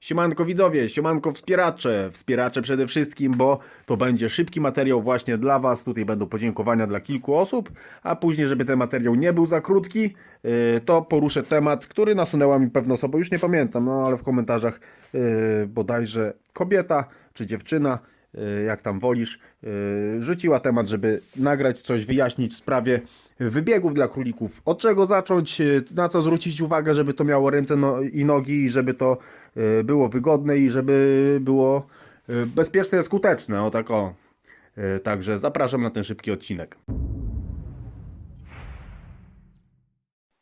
Siemanko widzowie, siemanko wspieracze, wspieracze przede wszystkim, bo to będzie szybki materiał właśnie dla Was. Tutaj będą podziękowania dla kilku osób, a później, żeby ten materiał nie był za krótki, yy, to poruszę temat, który nasunęła mi pewna osoba, już nie pamiętam, no ale w komentarzach yy, bodajże kobieta czy dziewczyna, yy, jak tam wolisz, rzuciła temat, żeby nagrać coś, wyjaśnić w sprawie wybiegów dla królików. Od czego zacząć, yy, na co zwrócić uwagę, żeby to miało ręce no, i nogi i żeby to yy, było wygodne i żeby było yy, bezpieczne, skuteczne. O tak o. Także zapraszam na ten szybki odcinek.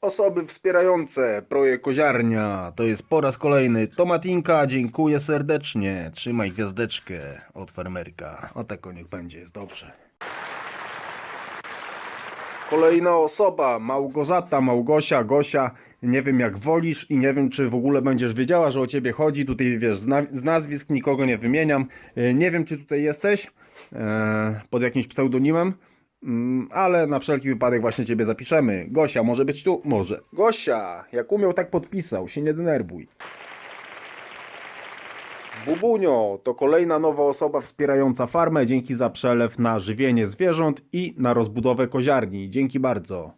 Osoby wspierające projekt Koziarnia to jest po raz kolejny Tomatinka, dziękuję serdecznie. Trzymaj gwiazdeczkę od farmerka. O tak o niech będzie, jest dobrze. Kolejna osoba, Małgorzata, Małgosia, Gosia. Nie wiem jak wolisz i nie wiem czy w ogóle będziesz wiedziała, że o ciebie chodzi. Tutaj wiesz, z, na- z nazwisk nikogo nie wymieniam. E, Nie wiem czy tutaj jesteś e, pod jakimś pseudonimem. Mm, Ale na wszelki wypadek właśnie ciebie zapiszemy. Gosia, może być tu? Może. Gosia, jak umiał, tak podpisał, się nie denerwuj. Bubunio to kolejna nowa osoba wspierająca farmę. Dzięki za przelew na żywienie zwierząt i na rozbudowę koziarni. Dzięki bardzo.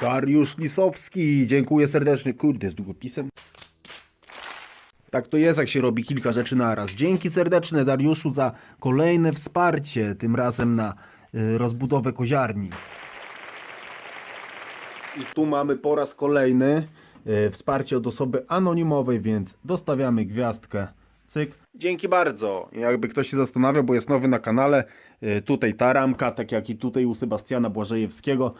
Dariusz Lisowski, dziękuję serdecznie. Kurde, z długopisem. Tak to jest, jak się robi kilka rzeczy naraz. Dzięki serdeczne Dariuszu za kolejne wsparcie, tym razem na y, rozbudowę koziarni. I tu mamy po raz kolejny wsparcie od osoby anonimowej, więc dostawiamy gwiazdkę. Cyk. Dzięki bardzo. Jakby ktoś się zastanawiał, bo jest nowy na kanale, y, tutaj ta ramka, tak jak i tutaj u Sebastiana Błażejewskiego,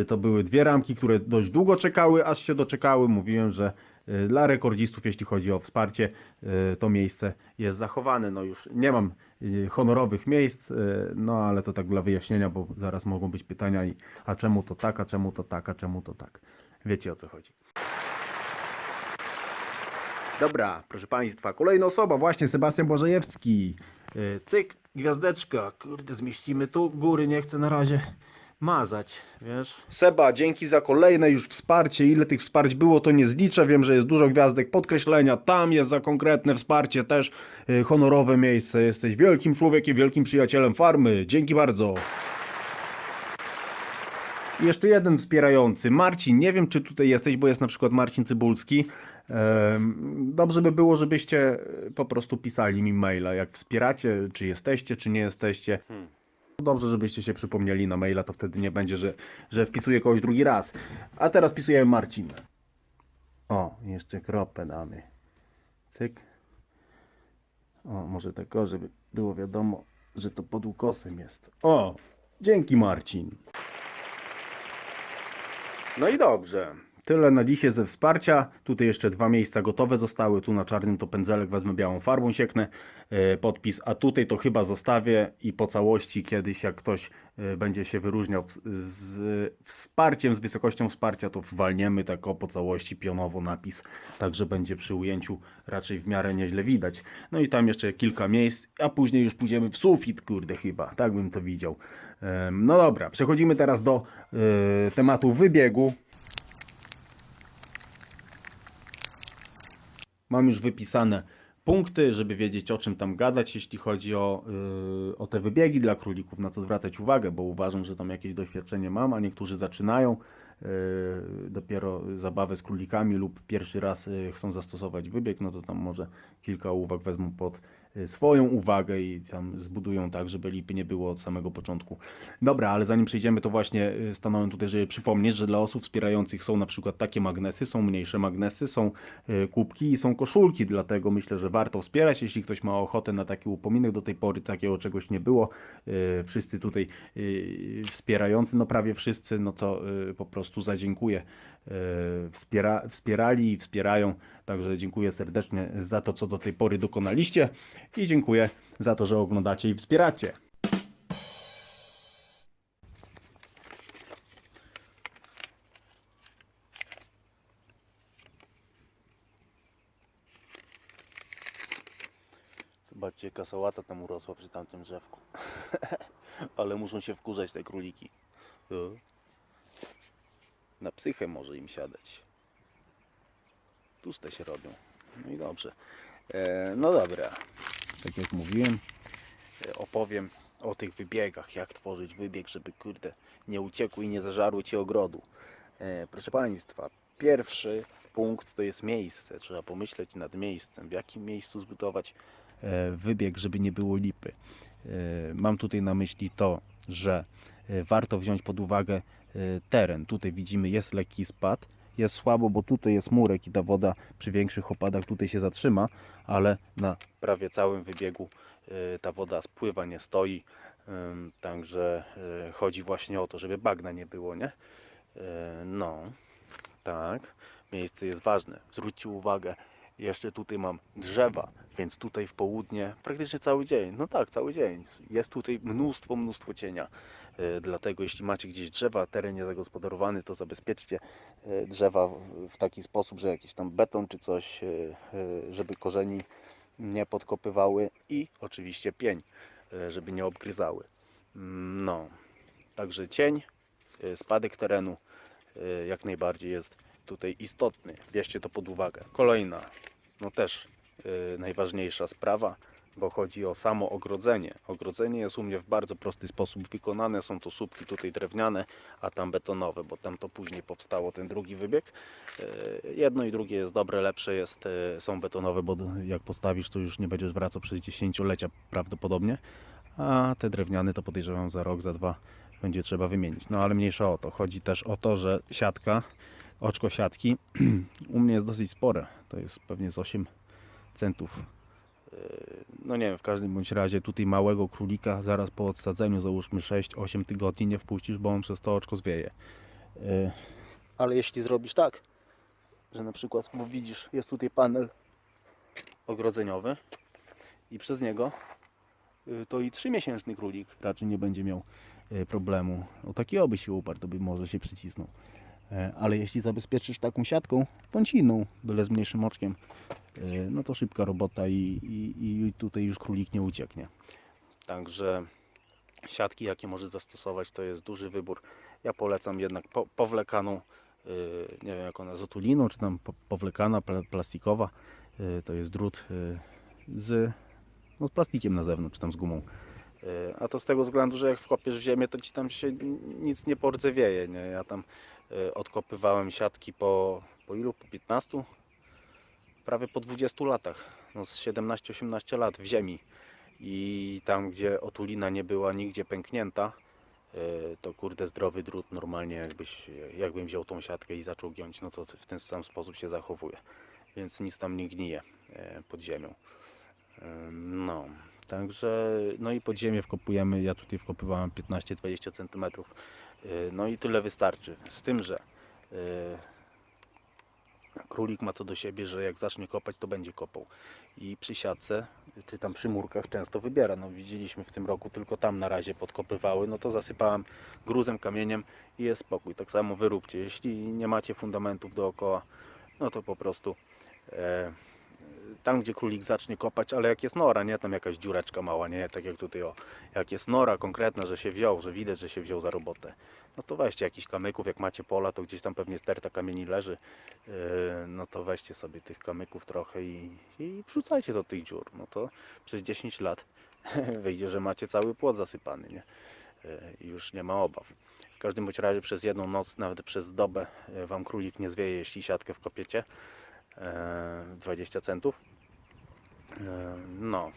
y, to były dwie ramki, które dość długo czekały, aż się doczekały. Mówiłem, że y, dla rekordzistów, jeśli chodzi o wsparcie, y, to miejsce jest zachowane. No już nie mam y, honorowych miejsc, y, no ale to tak dla wyjaśnienia, bo zaraz mogą być pytania i a czemu to tak, a czemu to tak, a czemu to tak. Wiecie o co chodzi. Dobra, proszę Państwa, kolejna osoba, właśnie Sebastian Błażejewski. Yy, Cyk, gwiazdeczka, kurde, zmieścimy tu, góry nie chcę na razie mazać, wiesz. Seba, dzięki za kolejne już wsparcie, ile tych wsparć było, to nie zliczę, wiem, że jest dużo gwiazdek podkreślenia, tam jest za konkretne wsparcie też yy, honorowe miejsce, jesteś wielkim człowiekiem, wielkim przyjacielem farmy, dzięki bardzo. Jeszcze jeden wspierający, Marcin. Nie wiem, czy tutaj jesteś, bo jest na przykład Marcin Cybulski. Dobrze by było, żebyście po prostu pisali mi maila, jak wspieracie, czy jesteście, czy nie jesteście. Dobrze, żebyście się przypomnieli na maila, to wtedy nie będzie, że, że wpisuję kogoś drugi raz. A teraz wpisujemy Marcin. O, jeszcze kropę damy. Cyk. O, może tak, żeby było wiadomo, że to pod ukosem jest. O, dzięki Marcin. No i dobrze. Tyle na dzisiaj ze wsparcia. Tutaj jeszcze dwa miejsca gotowe zostały. Tu na czarnym to pędzelek wezmę białą farbą, sieknę e, podpis, a tutaj to chyba zostawię i po całości kiedyś jak ktoś e, będzie się wyróżniał z, wsparciem, z wysokością wsparcia, to walniemy tak o po całości pionowo napis, także będzie przy ujęciu raczej w miarę nieźle widać. No i tam jeszcze kilka miejsc, a później już pójdziemy w sufit, kurde chyba, tak bym to widział. Em, No dobra, przechodzimy teraz do e, tematu wybiegu. Mam już wypisane punkty, żeby wiedzieć o czym tam gadać, jeśli chodzi o, yy, o te wybiegi dla królików, na co zwracać uwagę, bo uważam, że tam jakieś doświadczenie mam, a niektórzy zaczynają dopiero zabawę z królikami lub pierwszy raz yy, chcą zastosować wybieg, no to tam może kilka uwag wezmą pod yy, swoją uwagę i tam zbudują tak, żeby lipy nie było od samego początku. Dobra, ale zanim przejdziemy, to właśnie stanąłem tutaj, żeby przypomnieć, że dla osób wspierających są na przykład takie magnesy, są mniejsze magnesy, są kubki i są koszulki, dlatego myślę, że warto wspierać, jeśli ktoś ma ochotę na taki upominek. Do tej pory takiego czegoś nie było. Wszyscy tutaj wspierający, no prawie wszyscy, no to po prostu zadziękuję. Yy, Wspiera, wspierali i wspierają, także dziękuję serdecznie za to, co do tej pory dokonaliście i dziękuję za to, że oglądacie i wspieracie. Zobaczcie, jaka sałata tam urosła przy tamtym drzewku. Ale muszą się wkurzać te króliki. Na psychę może im siadać. Tłuste się robią. No i dobrze. E, no dobra. Tak jak mówiłem, e, opowiem o tych wybiegach, jak tworzyć wybieg, żeby kurde nie uciekły i nie zażarły Ci ogrodu. E, proszę Państwa, pierwszy punkt to jest miejsce. Trzeba pomyśleć nad miejscem, w jakim miejscu zbudować e, wybieg, żeby nie było lipy. E, Mam tutaj na myśli to, że e, warto wziąć pod uwagę teren. Tutaj widzimy jest lekki spad, jest słabo, bo tutaj jest murek i ta woda przy większych opadach tutaj się zatrzyma, ale na prawie całym wybiegu e, ta woda spływa, nie stoi. Także e, chodzi właśnie o to, żeby bagna nie było, nie? No, tak. Miejsce jest ważne. Zwróćcie uwagę, jeszcze tutaj mam drzewa, więc tutaj w południe praktycznie cały dzień. No tak, cały dzień. Jest tutaj mnóstwo, mnóstwo cienia. E, Dlatego jeśli macie gdzieś drzewa, teren niezagospodarowany, to zabezpieczcie e, drzewa w- taki sposób, że jakiś tam beton czy coś, e, żeby korzeni nie podkopywały i oczywiście pień, żeby nie obgryzały. Mm, No, także cień, spadek terenu jak najbardziej jest tutaj istotny. Bierzcie to pod uwagę. Kolejna, no też najważniejsza sprawa, bo chodzi o samo ogrodzenie. Ogrodzenie jest u mnie w bardzo prosty sposób wykonane. Są to słupki tutaj drewniane, a tam betonowe, bo tam to później powstało ten drugi wybieg. E, Jedno i drugie jest dobre, lepsze jest, e, są betonowe, bo jak postawisz, to już nie będziesz wracał przez dziesięciolecia prawdopodobnie, a te drewniane to podejrzewam za rok, za dwa będzie trzeba wymienić. No ale mniejsza o to. Chodzi też o to, że siatka, oczko siatki u mnie jest dosyć spore. To jest pewnie z 8 centów. Yy, No nie wiem, w każdym bądź razie tutaj małego królika zaraz po odsadzeniu, załóżmy 6-8 tygodni nie wpuścisz, bo on przez to oczko zwieje. Yy, Ale jeśli zrobisz tak, że na przykład, bo widzisz, jest tutaj panel ogrodzeniowy i przez niego y, to i trzymiesięczny królik raczej nie będzie miał y, problemu. O taki oby się uparł, to by może się przycisnął. E, Ale jeśli zabezpieczysz taką siatką, bądź inną, byle z mniejszym oczkiem, no to szybka robota i, i, i tutaj już królik nie ucieknie. Także siatki, jakie może zastosować, to jest duży wybór. Ja polecam jednak po, powlekaną, y, nie wiem jak ona, z otuliną, czy tam po- powlekana, pla- plastikowa. Y, To jest drut y, z, no, z plastikiem na zewnątrz, czy tam z gumą. Y, A to z tego względu, że jak wkopiesz w ziemię, to ci tam się nic nie pordzewieje. Nie? Ja tam y, odkopywałem siatki po, po ilu? Po 15? Prawie po 20 latach. No z 17-18 lat w ziemi. I tam, gdzie otulina nie była nigdzie pęknięta, y, to kurde zdrowy drut normalnie jakbyś, jakbym wziął tą siatkę i zaczął giąć, no to w ten sam sposób się zachowuje. Więc nic tam nie gnije e, pod ziemią. Ym, No, także no i pod ziemię wkopujemy, ja tutaj wkopywałem 15-20 cm. No i tyle wystarczy. Z tym, że królik ma to do siebie, że jak zacznie kopać, to będzie kopał. I przy siatce, czy tam przy murkach często wybiera. No widzieliśmy w tym roku, tylko tam na razie podkopywały, no to zasypałem gruzem, kamieniem i jest spokój. Tak samo wyróbcie. Jeśli nie macie fundamentów dookoła, no to po prostu e, tam, gdzie królik zacznie kopać, ale jak jest nora, nie tam jakaś dziureczka mała, nie tak jak tutaj o, jak jest nora konkretna, że się wziął, że widać, że się wziął za robotę, no to weźcie jakiś kamyków, jak macie pola, to gdzieś tam pewnie sterta kamieni leży, yy, no to weźcie sobie tych kamyków trochę i, i wrzucajcie do tych dziur, no to przez 10 lat wyjdzie, że macie cały płot zasypany, nie? Yy, już nie ma obaw. W każdym bądź razie przez jedną noc, nawet przez dobę yy, Wam królik nie zwieje, jeśli siatkę wkopiecie. E, 20 centów. E, No.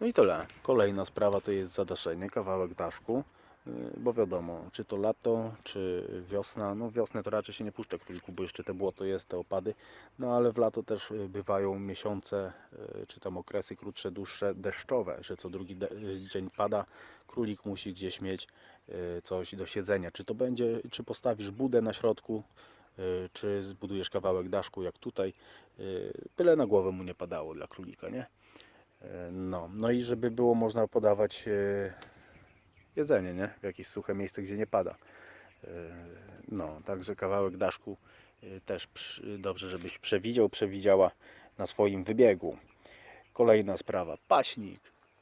No i tyle. Kolejna sprawa to jest zadaszenie, kawałek daszku. e, Bo wiadomo, czy to lato, czy wiosna. No wiosnę to raczej się nie puszcza króliku, bo jeszcze te błoto jest, te opady. No ale w lato też e, bywają miesiące, e, czy tam okresy krótsze, dłuższe, deszczowe, że co drugi e, dzień pada. Królik musi gdzieś mieć e, coś do siedzenia. Czy to będzie, czy postawisz budę na środku, czy zbudujesz kawałek daszku jak tutaj, y, byle na głowę mu nie padało dla królika, nie? Y, No, no i żeby było można podawać y, jedzenie, nie? W jakieś suche miejsce, gdzie nie pada. Y, No, także kawałek daszku y, też dobrze, żebyś przewidział, przewidziała na swoim wybiegu. Kolejna sprawa, paśnik.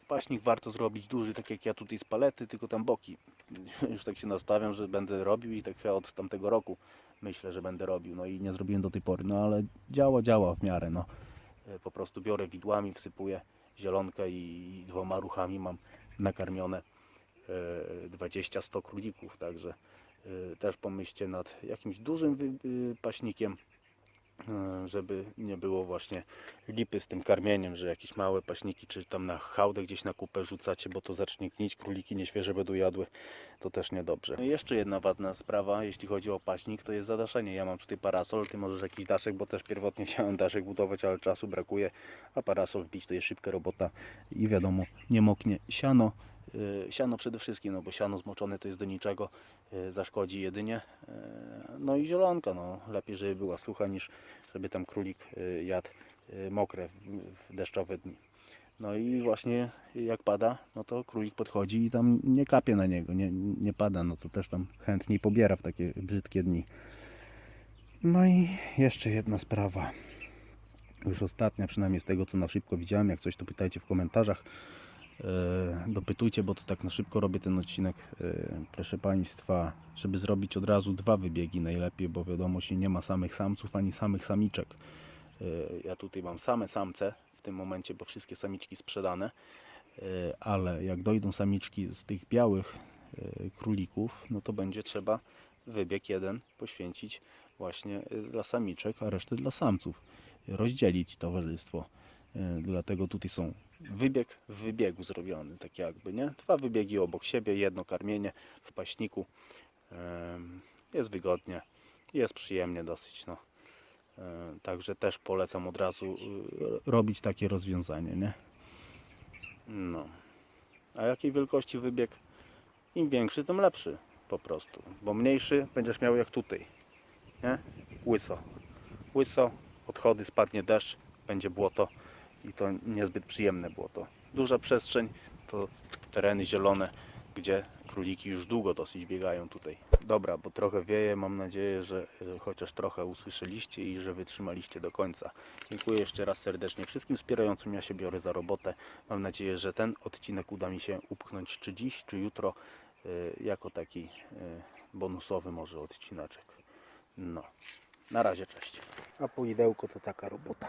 Paśnik warto zrobić duży, tak jak ja tutaj z palety, tylko tam boki. Już tak się nastawiam, że będę robił i tak od tamtego roku myślę, że będę robił. No i nie zrobiłem do tej pory, no ale działa, działa w miarę. No. E, Po prostu biorę widłami, wsypuję zielonkę i dwoma ruchami mam nakarmione e, 20-100 królików, także e, też pomyślcie nad jakimś dużym y, paśnikiem, e, żeby nie było właśnie lipy z tym karmieniem, że jakieś małe paśniki, czy tam na hałdę gdzieś na kupę rzucacie, bo to zacznie gnić, króliki nieświeże będą jadły, to też niedobrze. No jeszcze jedna ważna sprawa, jeśli chodzi o paśnik, to jest zadaszenie. Ja mam tutaj parasol, ty możesz jakiś daszek, bo też pierwotnie chciałem daszek budować, ale czasu brakuje, a parasol wbić to jest szybka robota i wiadomo, nie moknie siano. Yy, Siano przede wszystkim, no bo siano zmoczone to jest do niczego, yy, zaszkodzi jedynie. Yy, No i zielonka, no lepiej, żeby była sucha niż żeby tam królik jadł mokre w, deszczowe dni. No i właśnie jak pada, no to królik podchodzi i tam nie kapie na niego, nie, nie pada, no to też tam chętniej pobiera w takie brzydkie dni. No i jeszcze jedna sprawa, już ostatnia, przynajmniej z tego co na szybko widziałem, jak coś to pytajcie w komentarzach, dopytujcie, bo to tak na szybko robię ten odcinek, e, proszę Państwa, żeby zrobić od razu dwa wybiegi najlepiej, bo wiadomo, się nie ma samych samców ani samych samiczek. E, Ja tutaj mam same samce w tym momencie, bo wszystkie samiczki sprzedane, E, ale jak dojdą samiczki z tych białych e, królików, no to będzie trzeba wybieg jeden poświęcić właśnie e, dla samiczek, a resztę dla samców. Rozdzielić towarzystwo. E, Dlatego tutaj są wybieg w wybiegu zrobiony, tak jakby, nie? Dwa wybiegi obok siebie, jedno karmienie w paśniku. Jest wygodnie, jest przyjemnie dosyć, no. E, Także też polecam od razu y, robić takie rozwiązanie, nie? No. A jakiej wielkości wybieg? Im większy, tym lepszy po prostu. Bo mniejszy będziesz miał jak tutaj. Nie? Łyso. Łyso, odchody, spadnie deszcz, będzie błoto i to niezbyt przyjemne błoto. Duża przestrzeń to tereny zielone, gdzie króliki już długo dosyć biegają tutaj. Dobra, bo trochę wieje, mam nadzieję, że chociaż trochę usłyszeliście i że wytrzymaliście do końca. Dziękuję jeszcze raz serdecznie wszystkim wspierającym, ja się biorę za robotę. Mam nadzieję, że ten odcinek uda mi się upchnąć czy dziś, czy jutro, y, jako taki y, bonusowy może odcinaczek. No, na razie, cześć. A poidełko to taka robota.